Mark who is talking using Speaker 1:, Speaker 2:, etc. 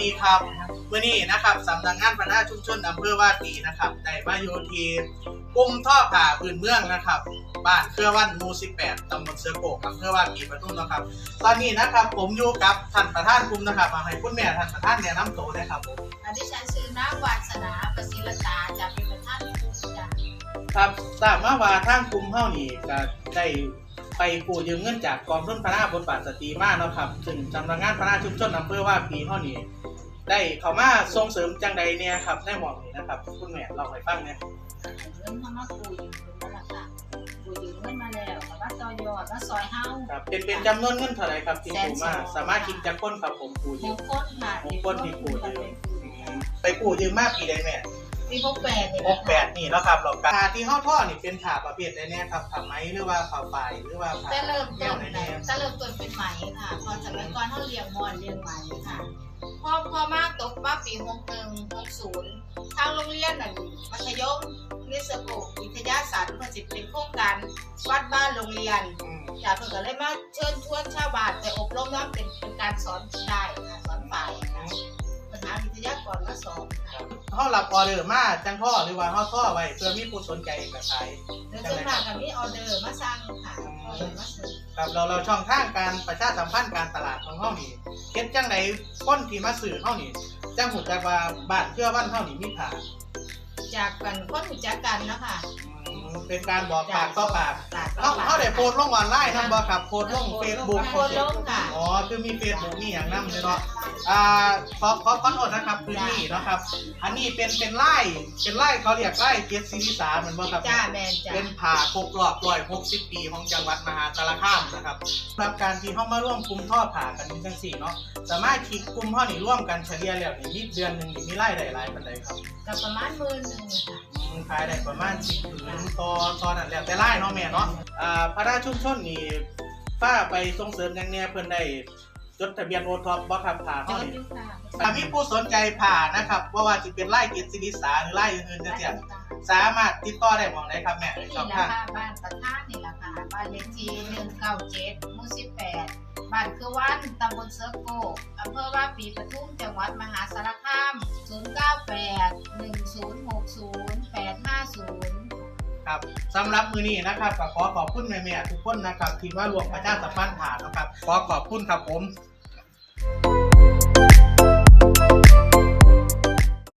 Speaker 1: นี้นะครับสำนักงานพัฒนาชุมชนอำเภอว่าปีนะครับได้มาโยทีกลุ่มท่อผ่าพื้นเมืองนะครับบ้านเครือวันหมู่18ตำบลเสือโกกอำเภอว่าปีปทุมนะครับ ตอนนี้นะครับผมอยู่กับท่านประธานกลุ่มนะครับมาให้คุณแม่ท่านประธานแนะนำตัวนะครับผม
Speaker 2: อันที่ฉันชื่อนางวาสนาประศิลตาจากเป็นประธานกลุ่มจ้ะ
Speaker 1: ครับทราบมาว่าทางกลุ่มเฮานี่ก็ได้ ไปกู้ยืมเงินจากกองทุนพัฒนาบทบาทสตรีมาเนาะครับซึ่งสำนักงานพัฒนาชุมชนอำเภอว่าปีเฮานี่ได้เข้ามาส่งเสริมจังใดเนี่ยครับในหมองนี้นะครับคุณแม่เราให้ฟังเนี่ย
Speaker 2: เงินเข้ามาปูยืมเป็นมาละค่ะปูยืมเงินมาแล้วแต่ว่าต่อยอดว่าซอยเฮา
Speaker 1: ครับเป็นเป็นจำนวนเงินเท่าไหร่ครับที่กู้มาสามารถคิดจากคนครับผมกู้
Speaker 2: ห
Speaker 1: ยื
Speaker 2: ก
Speaker 1: ม
Speaker 2: คนค่ะ
Speaker 1: หกคนที่กู้ยืมอืมไปกู้ยืมมาปีใดแม่
Speaker 2: มีพวกแปดเนี่ย
Speaker 1: หกแปดนี่แล้วครับเราผ่าที่ห้อท่อนี่เป็นผ่าประเภทใดเนี่ยครับผ่าไหมหรือว่าผ่าปลายหรือว่าผ่า
Speaker 2: จะเริ่ม
Speaker 1: แก้
Speaker 2: ต้
Speaker 1: วนใด
Speaker 2: ไหน
Speaker 1: เนี่ย
Speaker 2: จะเริ่มต้นเป็นไหมค่ะพอสมัยก่อนเขาเลี้ยงมอนเลี้ยงไหมค่ะพอพอมาตกมาปีหกหนึ่งหกศูนย์ทางโรงเรียนน่ะมัธยมนิสโกวิทยาศาสตร์มันจะเป็นโครงการวัดบ้านโรงเรียน
Speaker 1: อืม
Speaker 2: จากเพิ่นก็เลยมาเชิญชวนชาวบ้านไปอบรมน้ำเป็นเป็นการสอนได้ค่ะสอนฝ่ายค่ะ
Speaker 1: เขารับออเดอร์มาจังท่อหรือว่าเขาท่อไว้เพื่อมีผู้สนใจแบบขาย
Speaker 2: เดี๋ยวส่วนมากก็มีออเดอร์มาสั่งค่ะออเดอร์มาซื้อ
Speaker 1: ครับเราเราช่องทางการประชาสัมพันธ์การตลาดของเขานี่เฮ็ดจังไดคนที่มาซื้อเขานี่จังหูจักว่าบ้านเพื่อวันเขานี่มีผ่า
Speaker 2: จากกันคนรู้จักกันเนาะคะ
Speaker 1: อืม เป็นการบอกปากต่อปาก
Speaker 2: ปากต่
Speaker 1: เขา
Speaker 2: อปาก
Speaker 1: เขาได้โพสต์ลงออนไลน์นํบ่ครับโพสต์ลงเฟซบุ๊ก
Speaker 2: โพสต์ลงค่ะ
Speaker 1: อ๋อคือมีเฟซบุ๊กนี่อย่างนํเลยเนาะอ่าขอขอขอโทษนะครับพื้นที่เนาะครับ อันนี้เป็นเป็นไร่เป็นไร่เขาเรียกไร่เกียรติศิริสาเหมือนบ่ครับ
Speaker 2: จ้าแมนจ้า
Speaker 1: เป็นผ่าครบรอบร้อยหกสิบปีของจังหวัดมหาสารคามนะครับสำหรับการที่เข้ามาร่วมกลุ่มท่อผ่ากันจังสี่เนาะสามารถคิดกลุ่มท่อนี่ร่วมกันเฉลี่ยแล้วนี่มีเดือนหนึ่งนี่มีรายได้หลายปานใดครับ
Speaker 2: ก็ประมาณหมื่นหนึ่งค่ะ
Speaker 1: อืม ขายได้ประมาณสิบผืนตอตอนนั้นแล้วแต่ไล่เนาะแม่เนาะพระราชชุมชนนี่ฝ้าไปส่งเสริมอย่งเนี้ยเพื่อนได้จดทะเบียนโอท็อปบ่ครับผ่าเขา
Speaker 2: นี่
Speaker 1: ถ้ามีผู้สนใจผ่านะครับว่าว่าจะเป็นไล่กิจศิริสาหรือไล่อื่นๆจะเสียสามารถติดต่อได้หมองไหนครับแม่ที่รา
Speaker 2: คาบ้านตะท่านี่ราคาบ้านเลขที่หนึ่งเก้าเจ็ดหมู่สิบแปดบ้านคือวันตำบลเซิร์โกอำเภอว่าปีปทุมจังหวัดมหาสารคามศูนย์เก้าแปดหนึ่งศูนย์หกศูนย์
Speaker 1: ครับสำหรับมือนี้นะครับก็ขอขอบคุณแม่ๆทุกคนนะครับที่มารวมประชาสัมพันธ์ผ่านะครับขอขอบคุณครับผม